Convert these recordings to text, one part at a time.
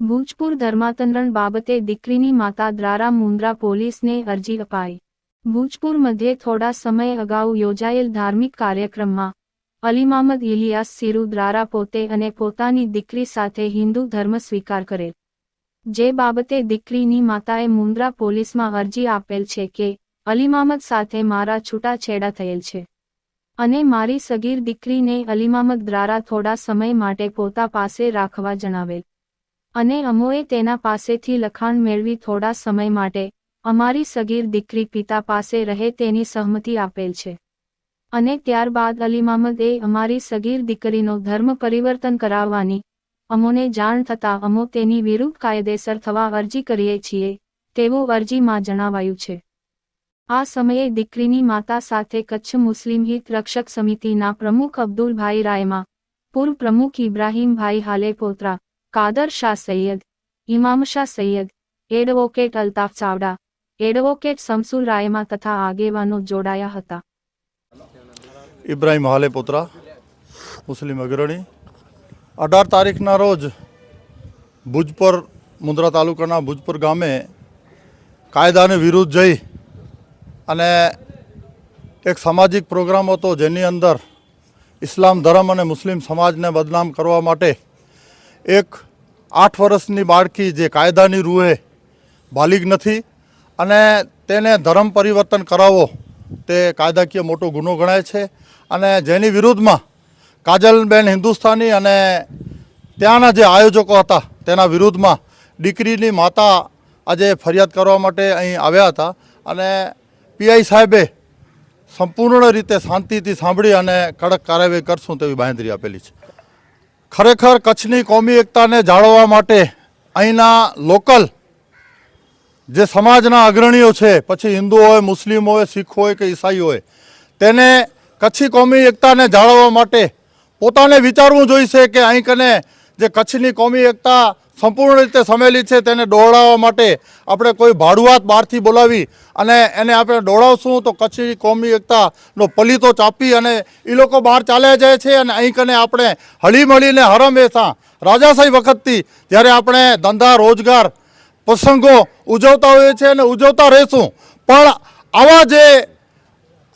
ભૂજપુર ધર્માંતરણ બાબતે દીકરીની માતા દ્વારા મુન્દ્રા પોલીસને અરજી અપાઈ. ભૂજપુર મધ્યે થોડા સમય અગાઉ યોજાયેલ ધાર્મિક કાર્યક્રમમાં અલીમામદ ઇલિયાસ સિરુ દ્વારા પોતે અને પોતાની દીકરી સાથે હિન્દુ ધર્મ સ્વીકાર કરેલ. જે બાબતે દીકરીની માતાએ મુન્દ્રા પોલીસમાં અરજી આપેલ છે કે અલીમામદ સાથે મારા છૂટાછેડા થયેલ છે. અને મારી સગીર દીકરીને અલીમામદ દ્વારા થોડા સમય માટે પોતા પાસે રાખવા જણાવેલ. અને અમોએ તેના પાસેથી લખાણ મેળવી થોડા સમય માટે અમારી સગીર દીકરી પિતા પાસે રહે તેની સહમતિ આપેલ છે. અને ત્યારબાદ અલીમામદે અમારી સગીર દીકરીનો ધર્મ પરિવર્તન કરાવવાની અમોને જાણ થતાં અમો તેની વિરુદ્ધ કાયદેસર થવા અરજી કરીએ છીએ, તેવું અરજીમાં જણાવાયું છે. આ સમયે દીકરીની માતા સાથે કચ્છ મુસ્લિમ હિત રક્ષક સમિતિના પ્રમુખ અબ્દુલભાઈ રાયમા, પૂર્વ પ્રમુખ ઇબ્રાહીમભાઈ હાલે પોત્રા, કાદર શાહ સૈયદ, ઇમામ શાહ સૈયદ, એડવોકેટ અલ્તાફ ચાવડા, એડવોકેટ સમસુલ રાયમા તથા આગેવાનો જોડાયા હતા. ઇબ્રાહિમ હાલે પુત્રા, મુસ્લિમ અગ્રણી. અઢાર તારીખના રોજ ભુજપર મુન્દ્રા તાલુકાના ભુજપુર ગામે કાયદાને વિરુદ્ધ જઈ અને એક સામાજિક પ્રોગ્રામ હતો જેની અંદર ઇસ્લામ ધર્મ અને મુસ્લિમ સમાજને બદનામ કરવા માટે એક આઠ વર્ષની બાળકી જે કાયદાની રૂહે બાલિગ નથી અને તેને ધર્મ પરિવર્તન કરાવવો તે કાયદાકીય મોટો ગુનો ગણાય છે અને જેની વિરુદ્ધમાં કાજલબેન હિન્દુસ્તાની અને ત્યાંના જે આયોજકો હતા તેના વિરુદ્ધમાં દીકરીની માતા આજે ફરિયાદ કરવા માટે અહીં આવ્યા હતા અને પીઆઈ સાહેબે સંપૂર્ણ રીતે શાંતિથી સાંભળી અને કડક કાર્યવાહી કરશું તેવી બાંધરી આપેલી છે. ખરેખર કચ્છની કોમી એકતાને જાળવવા માટે અહીંના લોકલ જે સમાજના અગ્રણીઓ છે, પછી હિન્દુ હોય, મુસ્લિમ હોય, શીખ હોય કે ઈસાઈ હોય, તેને કચ્છી કોમી એકતાને જાળવવા માટે પોતાને વિચારવું જોઈશે કે અહીં કને જે કચ્છની કોમી એકતા સંપૂર્ણ રીતે સમેલી છે તેને દોડાવવા માટે આપણે કોઈ ભાડુઆત બહારથી બોલાવી અને એને આપણે દોડાવશું તો કચ્છની કોમી એકતાનો પલીતો ચાપી અને એ લોકો બહાર ચાલ્યા જાય છે અને અહીં કને આપણે હળીમળીને હરમેશા રાજાશાહી વખતથી જ્યારે આપણે ધંધા, રોજગાર, પ્રસંગો ઉજવતા હોઈએ છીએ અને ઉજવતા રહીશું. પણ આવા જે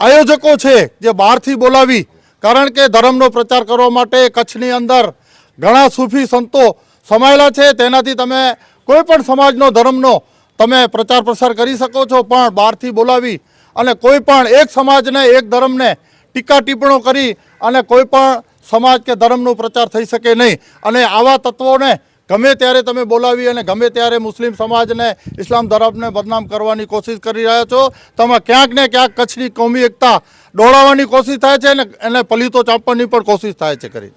આયોજકો છે જે બહારથી બોલાવી, કારણ કે ધર્મનો પ્રચાર કરવા માટે કચ્છની અંદર ઘણા સૂફી સંતો સમાયેલા છે, તેનાથી તમે કોઈ પણ સમાજનો, ધર્મનો તમે પ્રચાર પ્રસાર કરી શકો છો, પણ બહારથી બોલાવી અને કોઈ પણ એક સમાજને, એક ધર્મને ટીકા ટિપ્પણો કરી અને કોઈ પણ સમાજ કે ધર્મનો પ્રચાર થઈ શકે નહીં. અને આવા તત્વોને ગમે ત્યારે તમે બોલાવી અને ગમે ત્યારે મુસ્લિમ સમાજને, ઇસ્લામ ધર્મને બદનામ કરવાની કોશિશ કરી રહ્યા છો, તમે ક્યાંક ને ક્યાંક કચ્છની કોમી એકતા દોડાવવાની કોશિશ થાય છે અને એને પલીતો ચાપવાની પણ કોશિશ થાય છે કરી.